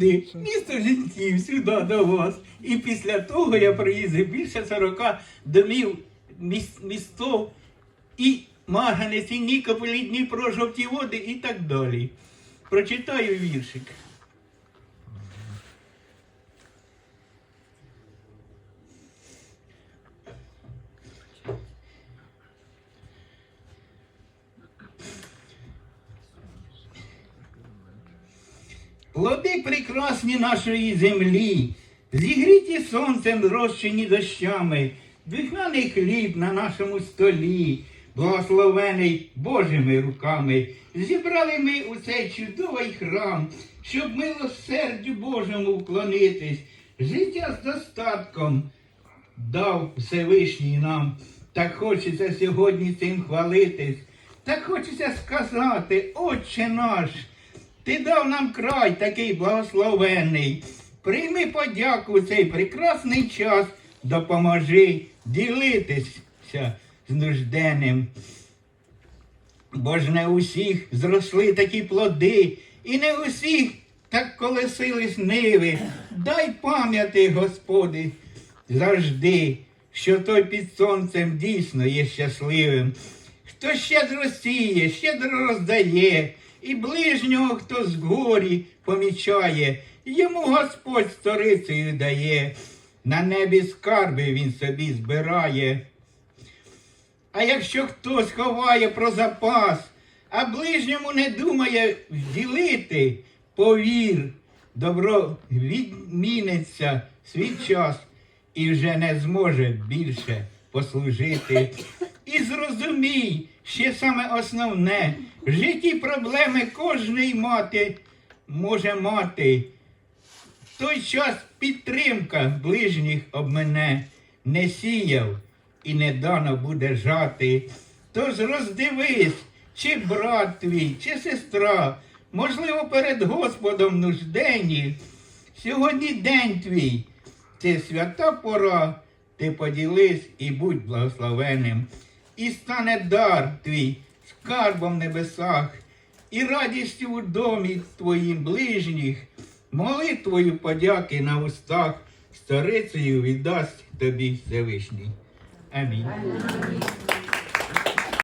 Сюди, місто жінків, сюди до вас. І після того я приїздив більше 40 домів, міс- містов і Маганець, і Нікополі, Дніпро, жовті води і так далі. Прочитаю віршик. Плоди прекрасні нашої землі, зігріті сонцем, зрощені дощами, диханий хліб на нашому столі, благословений Божими руками. Зібрали ми у цей чудовий храм, щоб милосердю Божому вклонитись, життя з достатком дав Всевишній нам. Так хочеться сьогодні цим хвалитись. Так хочеться сказати, Отче наш, ти дав нам край такий благословенний. Прийми подяку в цей прекрасний час, допоможи ділитися з нужденним. Бо ж не усіх зросли такі плоди, і не усіх так колесились ниви. Дай пам'яти, Господи, завжди, що той під сонцем дійсно є щасливим. Хто щедро сіє, щедро роздає, і ближнього, хто з горі помічає, йому Господь сторицею дає, на небі скарби він собі збирає. А якщо хтось ховає про запас, а ближньому не думає вділити, повір, добро відміниться свій час і вже не зможе більше послужити. І зрозумій, ще саме основне, в житті проблеми кожний мати може мати. В той час підтримка ближніх об мене не сіяв і не дано буде жати. Тож роздивись, чи брат твій, чи сестра, можливо, перед Господом нужденні. Сьогодні день твій, це свята пора, ти поділись і будь благословенним. І стане дар твій скарбом в небесах, і радістю у домі твоїм ближніх, молитвою подяки на устах, старицею віддасть тобі Всевишній. Амінь.